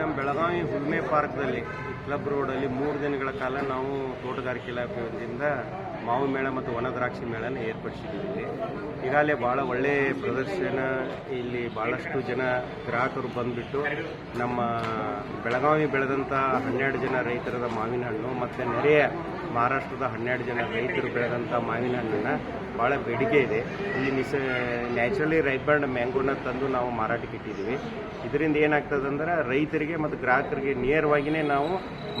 ನಮ್ಮ ಬೆಳಗಾವಿ ಹುಲ್ಮೆ ಪಾರ್ಕ್ದಲ್ಲಿ ಕ್ಲಬ್ ರೋಡಲ್ಲಿ ಮೂರು ದಿನಗಳ ಕಾಲ ನಾವು ತೋಟಗಾರಿಕೆ ಇಲಾಖೆಯಿಂದ ಮಾವು ಮೇಳ ಮತ್ತು ವನ ದ್ರಾಕ್ಷಿ ಮೇಳನ ಏರ್ಪಡಿಸಿದ್ದೀವಿ. ಈಗಾಗಲೇ ಭಾಳ ಒಳ್ಳೆಯ ಪ್ರದರ್ಶನ, ಇಲ್ಲಿ ಭಾಳಷ್ಟು ಜನ ಗ್ರಾಹಕರು ಬಂದುಬಿಟ್ಟು ನಮ್ಮ ಬೆಳಗಾವಿ ಬೆಳೆದಂಥ ಹನ್ನೆರಡು ಜನ ರೈತರದ ಮಾವಿನ ಹಣ್ಣು ಮತ್ತು ನೆರೆಯ ಮಹಾರಾಷ್ಟ್ರದ ಹನ್ನೆರಡು ಜನ ರೈತರು ಬೆಳೆದಂಥ ಮಾವಿನ ಹಣ್ಣನ್ನು ಭಾಳ ಬೇಡಿಕೆ ಇದೆ. ಇಲ್ಲಿ ನಿಸ, ನ್ಯಾಚುರಲಿ ರೈಬರ್ಡ್ ಮ್ಯಾಂಗೋನ ತಂದು ನಾವು ಮಾರಾಟಕ್ಕೆ ಇಟ್ಟಿದ್ದೀವಿ. ಇದರಿಂದ ಏನಾಗ್ತದೆ ಅಂದ್ರೆ ರೈತರಿಗೆ ಮತ್ತು ಗ್ರಾಹಕರಿಗೆ ನೇರವಾಗಿಯೇ ನಾವು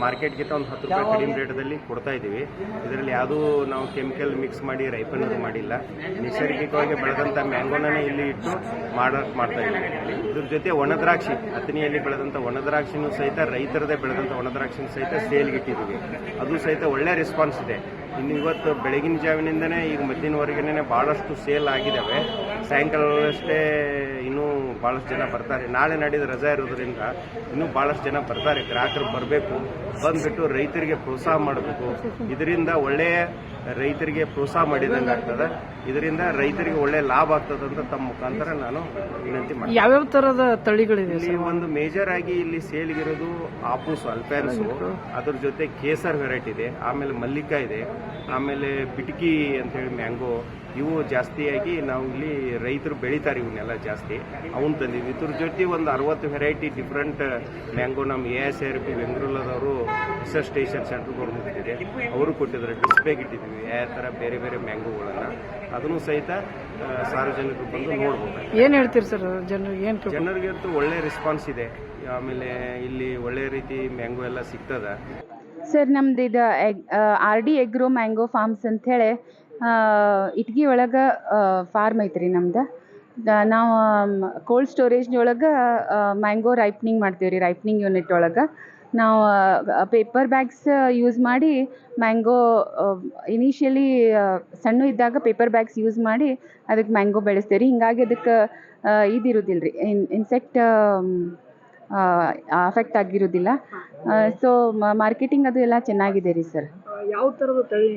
ಮಾರ್ಕೆಟ್ಗಿಂತ ಒಂದು ಹತ್ತು ರೂಪಾಯಿ ಕಡಿಮೆ ರೇಟದಲ್ಲಿ ಕೊಡ್ತಾ ಇದ್ದೀವಿ. ಇದರಲ್ಲಿ ಯಾವುದೂ ನಾವು ಕೆಮಿಕಲ್ ಮಿಕ್ಸ್ ಮಾಡಿ ರೈಪನ್ ಮಾಡಿಲ್ಲ. ನೈಸರ್ಗಿಕವಾಗಿ ಬೆಳೆದಂಥ ಮ್ಯಾಂಗೋನೇ ಇಲ್ಲಿ ಇಟ್ಟು ಮಾರಾಟ ಮಾಡ್ತಾ ಇದ್ದೀವಿ. ಇದ್ರ ಜೊತೆ ಒಣದ್ರಾಕ್ಷಿ ಹತ್ತನಿಯಲ್ಲಿ ಬೆಳೆದಂಥ ಒಣದ್ರಾಕ್ಷಿನೂ ಸಹಿತ ರೈತರದೇ ಬೆಳೆದಂಥ ಒಣದ್ರಾಕ್ಷಿನೂ ಸಹಿತ ಸೇಲ್ಗೆ ಇಟ್ಟಿದ್ದೀವಿ. ಅದು ಸಹಿತ ಒಳ್ಳೆ ರೆಸ್ಪಾನ್ಸ್ ಇದೆ ಇನ್ನು ಇವತ್ತು ಬೆಳಗಿನ ಜಾವಿನಿಂದನೇ ಈಗ ಮಧ್ಯಾಹ್ನವರೆಗೇನೆ ಭಾಳಷ್ಟು ಸೇಲ್ ಆಗಿದ್ದಾವೆ. ಸಾಯಂಕಾಲ ಅಷ್ಟೇ ಇನ್ನೂ ಭಾಳಷ್ಟು ಜನ ಬರ್ತಾರೆ. ನಾಳೆ ನಾಡಿದ ರಜಾ ಇರೋದ್ರಿಂದ ಇನ್ನೂ ಭಾಳಷ್ಟು ಜನ ಬರ್ತಾರೆ. ಗ್ರಾಹಕರು ಬರಬೇಕು. ಬಂದ್ಬಿಟ್ಟು ರೈತರಿಗೆ ಪ್ರೋತ್ಸಾಹ ಮಾಡಬೇಕು. ಇದರಿಂದ ಒಳ್ಳೆಯ ರೈತರಿಗೆ ಪ್ರೋತ್ಸಾಹ ಮಾಡಿದಂಗೆ ಆಗ್ತದೆ. ಇದರಿಂದ ರೈತರಿಗೆ ಒಳ್ಳೆ ಲಾಭ ಆಗ್ತದೆ ಅಂತ ತಮ್ಮ ಮುಖಾಂತರ ನಾನು ವಿನಂತಿ ಮಾಡ್ತೀನಿ. ಯಾವ್ಯಾವ ತರದ ತಳಿಗಳಿದೆ ಇಲ್ಲಿ ಒಂದು ಮೇಜರ್ ಆಗಿ ಇಲ್ಲಿ ಸೇಲ್ಗಿರೋದು ಆಪೂಸ್ ಅಲ್ಪ್ಯಾನ್ಸು ಅದ್ರ ಜೊತೆ ಕೇಸರ್ ವೆರೈಟಿ ಇದೆ. ಆಮೇಲೆ ಮಲ್ಲಿಕಾ ಇದೆ. ಆಮೇಲೆ ಬಿಟಕಿ ಅಂತೇಳಿ ಮ್ಯಾಂಗೋ ಇವು ಜಾಸ್ತಿಯಾಗಿ ನಾವು ಇಲ್ಲಿ ರೈತರು ಬೆಳಿತಾರೆ ಇವನ್ನೆಲ್ಲ ಜಾಸ್ತಿ. ಅವನು ತಂದಿದ್ವಿ ಇದ್ರ ಜೊತೆ ಒಂದು ಅರವತ್ತು ವೆರೈಟಿ ಡಿಫ್ರೆಂಟ್ ಮ್ಯಾಂಗೋ ನಮ್ಮ ಎ ಎಸ್ ಆರ್ ಪಿ ಬೆಂಗಳೂರದವರು ರಿಸರ್ಚ್ ಸ್ಟೇಷನ್ ಸೆಂಟ್ರ್ ಗೌರ್ಮೆಂಟ್ ಅವರು ಕೊಟ್ಟಿದ್ದಾರೆ. ಡಿಸ್ಪ್ಲೇಗೆ ಇಟ್ಟಿದ್ವಿ ಯಾವ ಥರ ಬೇರೆ ಬೇರೆ ಮ್ಯಾಂಗೋಗಳನ್ನು. ಅದನ್ನು ಸಹಿತ ಸಾರ್ವಜನಿಕರು ಬಂದು ನೋಡ್ಬೋದು. ಏನು ಹೇಳ್ತೀರಿ ಸರ್ ಜನರಿಗೆ ಏನು ಜನರಿಗೆ ಅಂತೂ ಒಳ್ಳೆ ರೆಸ್ಪಾನ್ಸ್ ಇದೆ. ಆಮೇಲೆ ಇಲ್ಲಿ ಒಳ್ಳೆ ರೀತಿ ಮ್ಯಾಂಗೋ ಎಲ್ಲ ಸಿಗ್ತದ. ಸರ್, ನಮ್ದು ಇದು egg R D agro mango farms ಅಂಥೇಳಿ ಇಟ್ಗಿ ಒಳಗೆ ಫಾರ್ಮ್ ಐತ್ರಿ ನಮ್ದು. ನಾವು ಕೋಲ್ಡ್ ಸ್ಟೋರೇಜ್ನೊಳಗೆ ಮ್ಯಾಂಗೋ ರೈಪ್ನಿಂಗ್ ಮಾಡ್ತೀವಿ ರೀ ರೈಪ್ನಿಂಗ್ ಯೂನಿಟ್ ಒಳಗೆ. ನಾವು ಪೇಪರ್ ಬ್ಯಾಗ್ಸ್ ಯೂಸ್ ಮಾಡಿ, ಮ್ಯಾಂಗೋ ಇನಿಷಿಯಲಿ ಸಣ್ಣ ಇದ್ದಾಗ ಪೇಪರ್ ಬ್ಯಾಗ್ಸ್ ಯೂಸ್ ಮಾಡಿ ಅದಕ್ಕೆ ಮ್ಯಾಂಗೋ ಬೆಳೆಸ್ತೀವಿ ರೀ ಹಿಂಗಾಗಿ ಅದಕ್ಕೆ ಇದಿರೋದಿಲ್ಲ ರೀ ಇನ್, ಇನ್ಸೆಕ್ಟ್ ಅಫೆಕ್ಟ್ ಆಗಿರೋದಿಲ್ಲ. ಸೊ ಮಾರ್ಕೆಟಿಂಗ್ ಅದು ಎಲ್ಲ ಚೆನ್ನಾಗಿದೆ ರೀ ಸರ್ ಯಾವ ಥರದ ತಳಿ?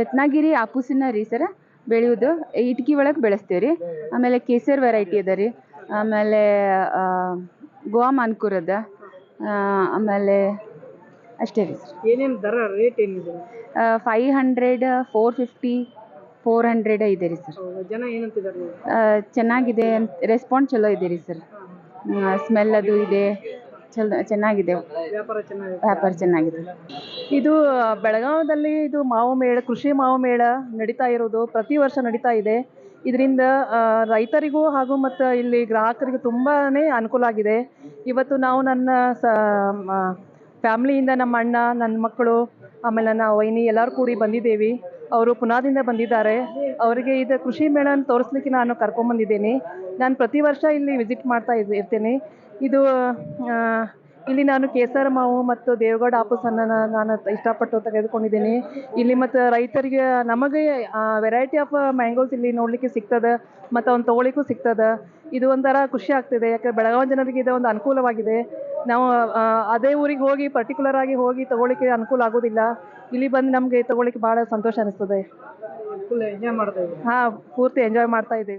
ರತ್ನಗಿರಿ ಆಪೂಸಿನ ರೀ ಸರ್ ಬೆಳೆಯೋದು. ಇಟ್ಕಿ ಒಳಗೆ ಬೆಳೆಸ್ತೇವೆ ರೀ. ಆಮೇಲೆ ಕೇಸರ್ ವೆರೈಟಿ ಅದ ರೀ. ಆಮೇಲೆ ಗೋವಾ ಮಾನ್ಕೂರ್ ಅದ. ಆಮೇಲೆ ಅಷ್ಟೇ ರೀ ಸರ್ ಏನೇನು ದರ ರೇಟ್ ಏನಿದೆ? Five hundred four fifty four hundred ಇದೆ ರೀ ಸರ್ ಜನ ಏನಂತಿದ್ದಾರೆ? ಚೆನ್ನಾಗಿದೆ. ರೆಸ್ಪಾನ್ಸ್ ಚಲೋ ಇದೆ ರೀ ಸರ್ ಸ್ಮೆಲ್ ಅದು ಇದೆ. ಚಲೋ ಚೆನ್ನಾಗಿದೆ. ವ್ಯಾಪಾರ ಚೆನ್ನಾಗಿದೆ. ವ್ಯಾಪಾರ ಚೆನ್ನಾಗಿದೆ. ಇದು ಬೆಳಗಾವದಲ್ಲಿ ಇದು ಮಾವು ಮೇಳ ಕೃಷಿ ಮಾವು ಮೇಳ ನಡೀತಾ ಇರೋದು ಪ್ರತಿ ವರ್ಷ ನಡೀತಾ ಇದೆ. ಇದರಿಂದ ರೈತರಿಗೂ ಹಾಗೂ ಮತ್ತು ಇಲ್ಲಿ ಗ್ರಾಹಕರಿಗೂ ತುಂಬಾ ಅನುಕೂಲ ಆಗಿದೆ. ಇವತ್ತು ನಾವು ನನ್ನ ಸ ಫ್ಯಾಮ್ಲಿಯಿಂದ ನಮ್ಮ ಅಣ್ಣ ನನ್ನ ಮಕ್ಕಳು ಆಮೇಲೆ ನನ್ನ ವೈನಿ ಎಲ್ಲರೂ ಕೂಡಿ ಬಂದಿದ್ದೇವೆ. ಅವರು ಪುನಾದಿಂದ ಬಂದಿದ್ದಾರೆ. ಅವರಿಗೆ ಇದು ಕೃಷಿ ಮೇಳನ ತೋರಿಸ್ಲಿಕ್ಕೆ ನಾನು ಕರ್ಕೊಂಡ್ಬಂದಿದ್ದೀನಿ ನಾನು ಪ್ರತಿ ವರ್ಷ ಇಲ್ಲಿ ವಿಸಿಟ್ ಮಾಡ್ತಾ ಇರ್ತೇನೆ. ಇದು ಇಲ್ಲಿ ನಾನು ಕೇಸರ ಮಾವು ಮತ್ತು ದೇವಗೌಡ ಆಪೂಸನ್ನು ನಾನು ಇಷ್ಟಪಟ್ಟು ತೆಗೆದುಕೊಂಡಿದ್ದೀನಿ. ಇಲ್ಲಿ ಮತ್ತು ರೈತರಿಗೆ ನಮಗೆ ವೆರೈಟಿ ಆಫ್ ಮ್ಯಾಂಗೋಸ್ ಇಲ್ಲಿ ನೋಡಲಿಕ್ಕೆ ಸಿಗ್ತದೆ ಮತ್ತು ಅವ್ನು ತೊಗೊಳಿಕ್ಕೂ ಸಿಗ್ತದೆ. ಇದು ಒಂಥರ ಖುಷಿ ಆಗ್ತಿದೆ. ಯಾಕೆ ಬೆಳಗಾವಿ ಜನರಿಗೆ ಇದು ಒಂದು ಅನುಕೂಲವಾಗಿದೆ. ನಾವು ಅದೇ ಊರಿಗೆ ಹೋಗಿ ಪರ್ಟಿಕ್ಯುಲರ್ ಆಗಿ ಹೋಗಿ ತಗೊಳಿಕ್ಕೆ ಅನುಕೂಲ ಆಗೋದಿಲ್ಲ. ಇಲ್ಲಿ ಬಂದು ನಮಗೆ ತಗೊಳಿಕ್ಕೆ ಭಾಳ ಸಂತೋಷ ಅನಿಸ್ತದೆ. ಹಾಂ ಪೂರ್ತಿ ಎಂಜಾಯ್ ಮಾಡ್ತಾ ಇದ್ದೀವಿ.